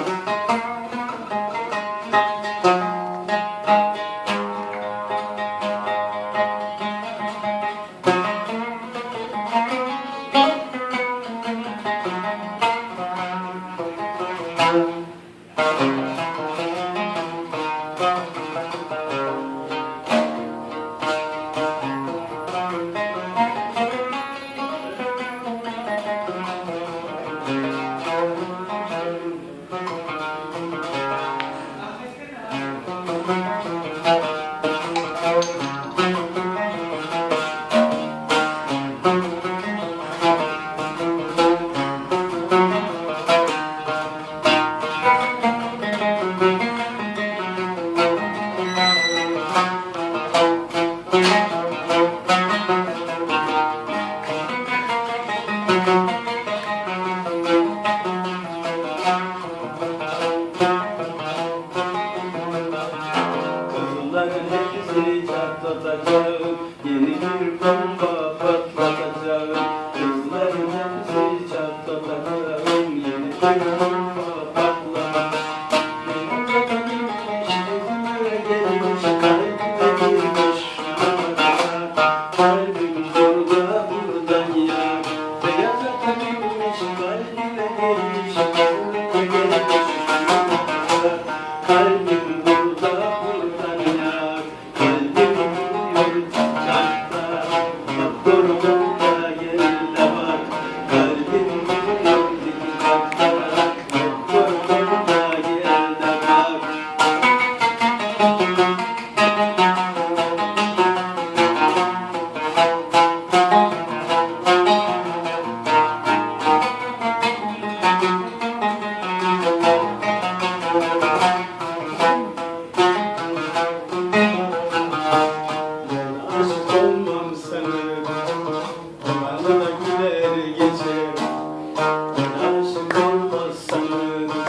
Kızılların Kızılların hepsini çatlatacağım. Yeni bir bomba